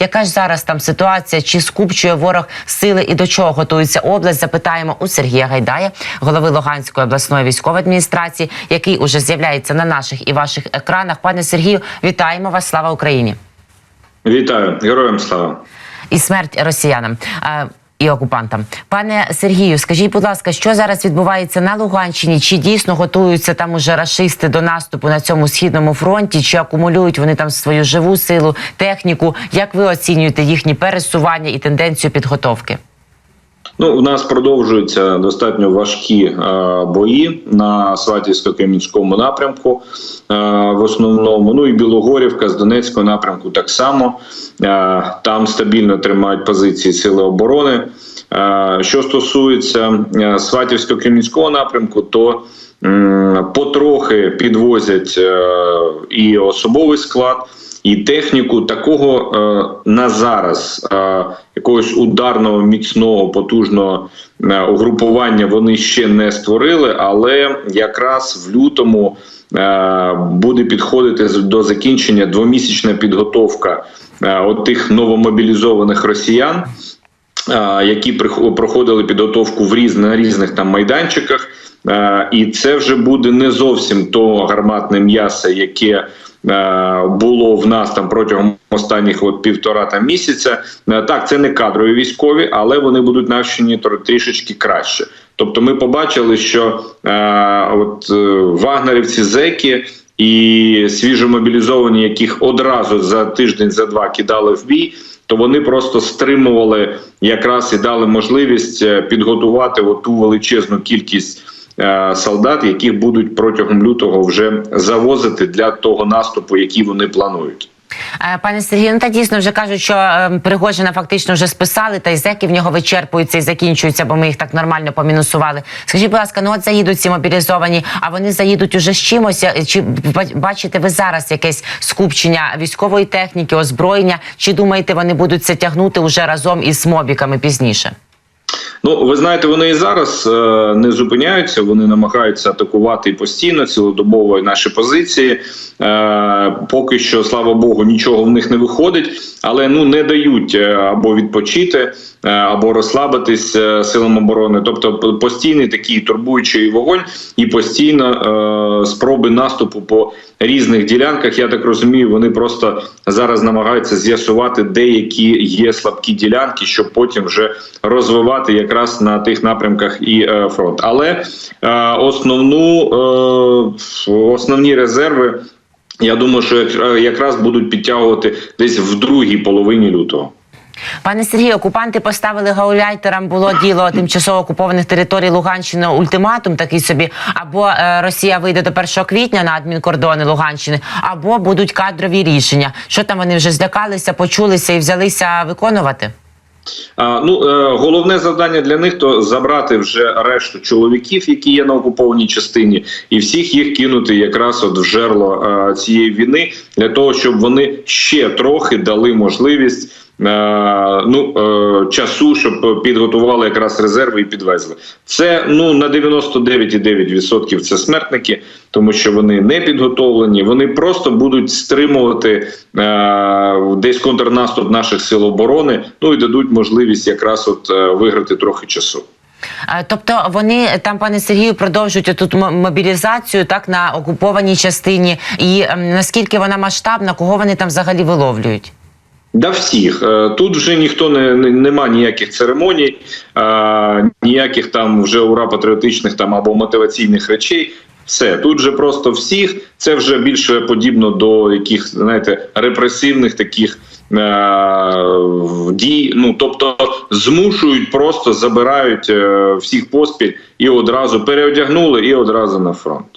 Яка ж зараз там ситуація? Чи скупчує ворог сили і до чого готується область? Запитаємо у Сергія Гайдая, голови Луганської обласної військової адміністрації, який уже з'являється на наших і ваших екранах. Пане Сергію, вітаємо вас! Слава Україні! Вітаю, героям слава. і смерть росіянам. І окупантам, пане Сергію, скажіть, будь ласка, що зараз відбувається на Луганщині? Чи дійсно готуються там уже рашисти до наступу на цьому східному фронті? Чи акумулюють вони там свою живу силу, техніку? Як ви оцінюєте їхні пересування і тенденцію підготовки? Ну, у нас продовжуються достатньо важкі е, бої на Сватівсько-Кам'янському напрямку. Е, в основному, ну і Білогорівка з Донецького напрямку так само. Е, там стабільно тримають позиції Сили оборони. Е, що стосується е, Сватівсько-Кам'янського напрямку, то потрохи підвозять е, і особовий склад. І техніку такого е, на зараз е, якогось ударного, міцного, потужного угрупування вони ще не створили, але якраз в лютому буде підходити до закінчення двомісячна підготовка от тих новомобілізованих росіян. Які проходили підготовку в різ, на різних там майданчиках, і це вже буде не зовсім то гарматне м'ясо, яке е, було в нас там протягом останніх от півтора там місяця. Е, Так, це не кадрові військові, але вони будуть навчені тр- трішечки краще. Тобто, ми побачили, що е, от е, вагнерівці зеки. І свіжомобілізовані, яких одразу за тиждень, за два кидали в бій, то вони просто стримували якраз і дали можливість е, підготувати ту величезну кількість е, солдат, яких будуть протягом лютого вже завозити для того наступу, який вони планують. Е, Пане Сергію, ну та дійсно вже кажуть, що е, Пригожина фактично вже списали, та й зеки в нього вичерпуються і закінчуються, бо ми їх так нормально помінусували. Скажіть, будь ласка, ну от заїдуть ці мобілізовані, а вони заїдуть уже з чимось? Е, Чи бачите ви зараз якесь скупчення військової техніки, озброєння? Чи думаєте, вони будуть це тягнути уже разом із мобіками пізніше? Ну, ви знаєте, вони і зараз е, не зупиняються. Вони намагаються атакувати постійно цілодобово наші позиції. Е, поки що, слава Богу, нічого в них не виходить, але ну не дають е, або відпочити, е, або розслабитись е, силам оборони. Тобто, постійний такий турбуючий вогонь і постійно е, спроби наступу по різних ділянках. Я так розумію, вони просто зараз намагаються з'ясувати, деякі є слабкі ділянки, щоб потім вже розвивати якраз на тих напрямках і е, фронт. Але е, основну е, основні резерви. Я думаю, що якраз будуть підтягувати десь в другій половині лютого. Пане Сергію, окупанти поставили гауляйтерам було діло тимчасово окупованих територій Луганщини ультиматум такий собі. Або е, Росія вийде до 1 квітня на адмінкордони Луганщини, або будуть кадрові рішення. Що там вони вже злякалися, почулися і взялися виконувати? Ну е, головне завдання для них то забрати вже решту чоловіків, які є на окупованій частині, і всіх їх кинути якраз от в жерло е, цієї війни для того, щоб вони ще трохи дали можливість. е, Ну часу, щоб підготували якраз резерви і підвезли. Це ну на 99,9% це смертники, тому що вони не підготовлені. Вони просто будуть стримувати десь контрнаступ наших сил оборони. Ну і дадуть можливість якраз от е, виграти трохи часу. Е, Тобто вони там, пане Сергію, продовжують тут мобілізацію так на окупованій частині. І наскільки вона масштабна, кого вони там взагалі виловлюють? Да всіх Е, тут вже ніхто не, не нема ніяких церемоній, е, ніяких там вже ура патріотичних там або мотиваційних речей. Все тут же просто всіх. Це вже більше подібно до яких знаєте репресивних таких е, дій. Ну тобто змушують, просто забирають е, всіх поспіль і одразу переодягнули, і одразу на фронт.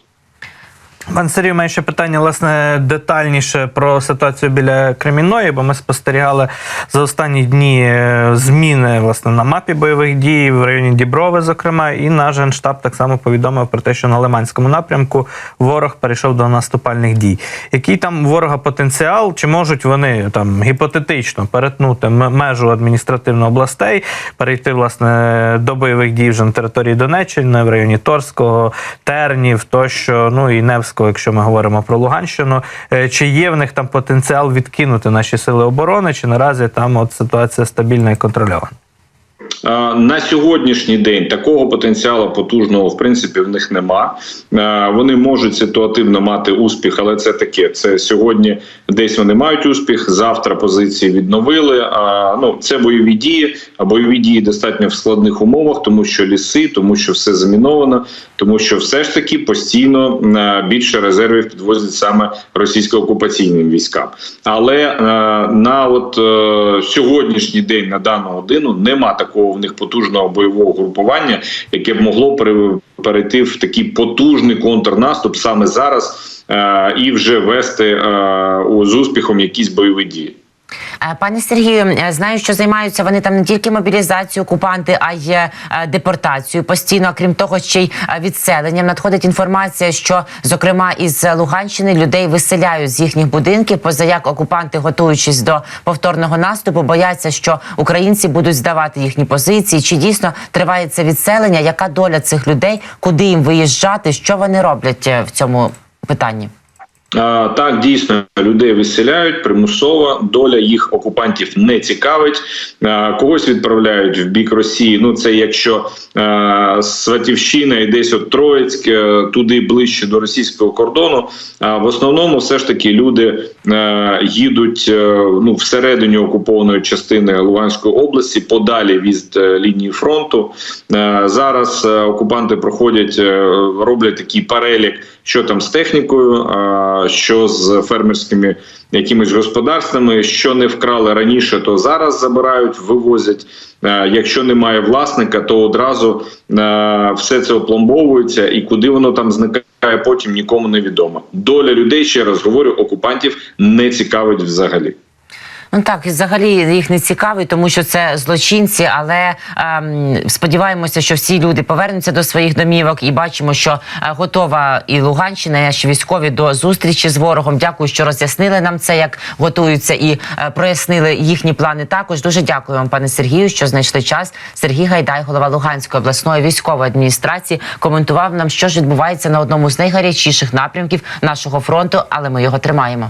Пан Сергій, має ще питання власне детальніше про ситуацію біля Кремінної, бо ми спостерігали за останні дні е, зміни власне на мапі бойових дій в районі Діброви, зокрема, і наш генштаб так само повідомив про те, що на Лиманському напрямку ворог перейшов до наступальних дій. Який там ворога потенціал? Чи можуть вони там гіпотетично перетнути межу адміністративно областей, перейти власне до бойових дій вже на території Донеччини в районі Торського, Тернів, тощо, ну і Невського Донецьку, якщо ми говоримо про Луганщину. Е, Чи є в них там потенціал відкинути наші сили оборони, чи наразі там от ситуація стабільна і контрольована? На сьогоднішній день такого потенціалу потужного в принципі в них нема. Вони можуть ситуативно мати успіх, але це таке. Це сьогодні десь вони мають успіх. Завтра позиції відновили. А ну це бойові дії. А бойові дії достатньо в складних умовах, тому що ліси, тому що все заміновано, тому що все ж таки постійно більше резервів підвозять саме російсько-окупаційним військам. Але на от е, сьогоднішній день на дану годину нема такого в них потужного бойового групування, яке б могло пере- перейти в такий потужний контрнаступ саме зараз е, і вже вести е, з успіхом якісь бойові дії. Е, Пане Сергію, е, знаю, що займаються вони там не тільки мобілізацією окупанти, а й е, депортацією постійно. Крім того, ще й відселенням. Надходить інформація, що зокрема із Луганщини людей виселяють з їхніх будинків. Позаяк окупанти, готуючись до повторного наступу, бояться, що українці будуть здавати їхні позиції. Чи дійсно триває це відселення? Яка доля цих людей? Куди їм виїжджати? Що вони роблять в цьому питанні? Так, дійсно, людей виселяють примусово. Доля їх окупантів не цікавить. Когось відправляють в бік Росії. Ну це якщо Сватівщина і десь от Троїцьк, е, туди ближче до російського кордону. А в основному, все ж таки, люди їдуть е, ну всередині окупованої частини Луганської області, подалі від е, лінії фронту. Зараз окупанти проходять, роблять такий перелік, що там з технікою, що з фермерськими якимись господарствами, що не вкрали раніше, то зараз забирають, вивозять. Якщо немає власника, то одразу все це опломбовується, і куди воно там зникає, потім нікому не відомо. Доля людей, ще раз говорю, окупантів не цікавить взагалі. Ну так, взагалі їх не цікавить, тому що це злочинці. Але ем, сподіваємося, що всі люди повернуться до своїх домівок і бачимо, що е, готова і Луганщина, і наші військові до зустрічі з ворогом. Дякую, що роз'яснили нам це, як готуються, і е, прояснили їхні плани. Також дуже дякую вам, пане Сергію, що знайшли час. Сергій Гайдай, голова Луганської обласної військової адміністрації, коментував нам, що ж відбувається на одному з найгарячіших напрямків нашого фронту, але ми його тримаємо.